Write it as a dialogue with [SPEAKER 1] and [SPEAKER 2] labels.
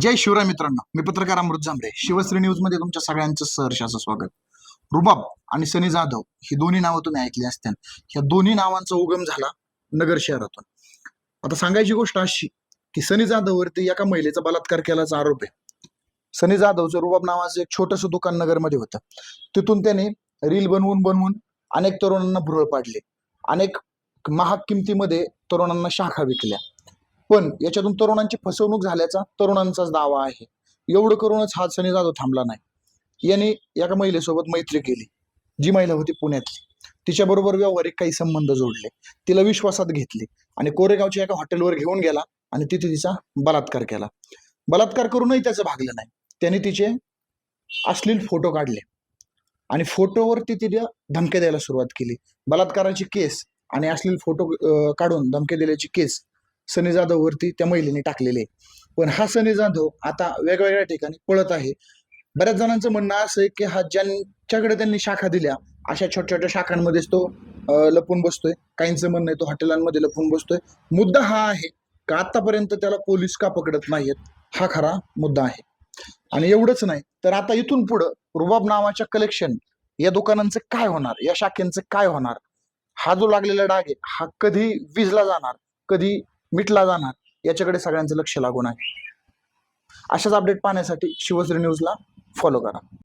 [SPEAKER 1] जय शिवराय मित्रांनो मी पत्रकार अमृत जांभरे शिवश्री न्यूजमध्ये तुमच्या सगळ्यांचं सहर्ष असं स्वागत. रुबाब आणि सनी जाधव ही दोन्ही नावं तुम्ही ऐकली असतील. ह्या दोन्ही नावांचा उगम झाला नगर शहरातून. आता सांगायची गोष्ट अशी की सनी जाधववरती एका महिलेचा बलात्कार केल्याचा आरोप आहे. सनी जाधवचं रुबाब नावाचं एक छोटंसं दुकान नगरमध्ये होतं. तिथून त्याने रील बनवून बनवून अनेक तरुणांना भुरळ पाडले. अनेक महाग किमतीमध्ये तरुणांना शाखा विकल्या. पण याच्यातून तरुणांची फसवणूक झाल्याचा तरुणांचाच दावा आहे. एवढं करूनच हा सनी जाधव थांबला नाही. याने एका महिलेसोबत मैत्री केली जी महिला होती पुण्यातली. तिच्याबरोबर व्यावहारिक काही संबंध जोडले. तिला विश्वासात घेतले आणि कोरेगावच्या एका हॉटेलवर घेऊन गेला आणि तिथे तिचा बलात्कार केला. बलात्कार करूनही त्याचं भागलं नाही. त्याने तिचे अश्लील फोटो काढले आणि फोटोवरती तिला धमक्या द्यायला सुरुवात केली. बलात्काराची केस आणि अश्लील फोटो काढून धमके दिल्याची केस सनी जाधववरती त्या महिलेने टाकलेले आहे. पण हा सनी जाधव आता वेगवेगळ्या ठिकाणी पळत आहे. बऱ्याच जणांचं म्हणणं असं आहे की हा ज्यांच्याकडे त्यांनी शाखा दिल्या अशा छोट्या छोट्या शाखांमध्येच तो लपून बसतोय. काहींचं म्हणणं आहे तो हॉटेलांमध्ये लपून बसतोय. मुद्दा हा आहे का आतापर्यंत त्याला पोलीस का पकडत नाहीत हा खरा मुद्दा आहे. आणि एवढंच नाही तर आता इथून पुढं रुबाब नावाच्या कलेक्शन या दुकानांचं काय होणार? या शाखेंचं काय होणार? हा जो लागलेला डाग आहे हा कधी विजला जाणार? कधी मिटला जाणार याच्याकडे सगळ्यांचं लक्ष लागून आहे. अशाच अपडेट पाहण्यासाठी शिवश्री न्यूजला फॉलो करा.